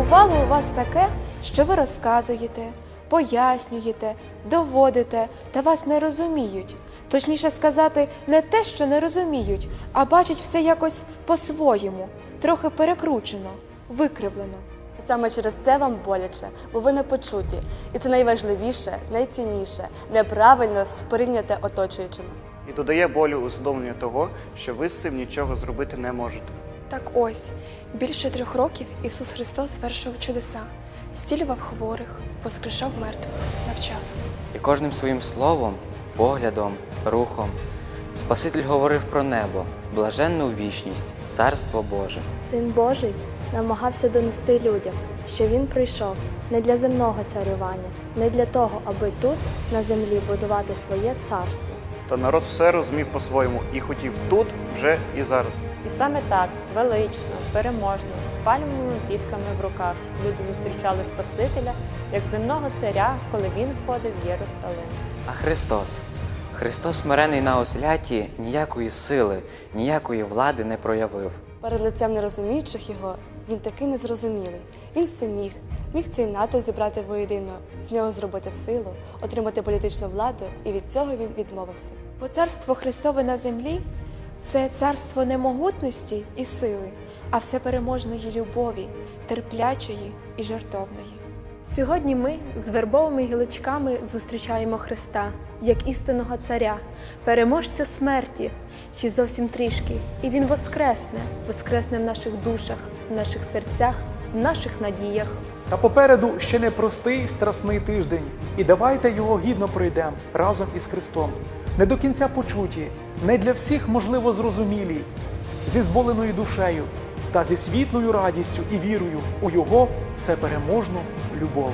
Бувало у вас таке, що ви розказуєте, пояснюєте, доводите, та вас не розуміють? Точніше сказати, не те, що не розуміють, а бачать все якось по-своєму, трохи перекручено, викривлено. Саме через це вам боляче, бо ви не почуті. І це найважливіше, найцінніше, неправильно сприйняте оточуючими. І додає болю усвідомлення того, що ви з цим нічого зробити не можете. Так ось, більше трьох років Ісус Христос звершував чудеса, зцілював хворих, воскрешав мертвих, навчав. І кожним своїм словом, поглядом, рухом Спаситель говорив про небо, блаженну вічність, царство Боже. Син Божий намагався донести людям, що він прийшов не для земного царювання, не для того, аби тут, на землі, будувати своє царство. Та народ все розумів по-своєму і хотів тут, вже і зараз. І саме так, велично, переможно, з пальмовими квітками в руках, люди зустрічали Спасителя як земного царя, коли він входив в Єрусалим. А Христос. Христос, смирений на осляті, ніякої сили, ніякої влади не проявив. Перед лицем нерозуміючих його він такий незрозумілий. Він все міг, міг цей НАТО зібрати воєдино, з нього зробити силу, отримати політичну владу, і від цього він відмовився. Бо царство Христове на землі це царство не могутності і сили, а всепереможної любові, терплячої і жертовної. Сьогодні ми з вербовими гілочками зустрічаємо Христа як істинного царя, переможця смерті, чи зовсім трішки, і Він воскресне, воскресне в наших душах, в наших серцях, в наших надіях. Та попереду ще не простий страсний тиждень, і давайте його гідно пройдемо разом із Христом. Не до кінця почуті, не для всіх можливо зрозумілі, зі зболеною душею та зі світлою радістю і вірою у Його всепереможну любов.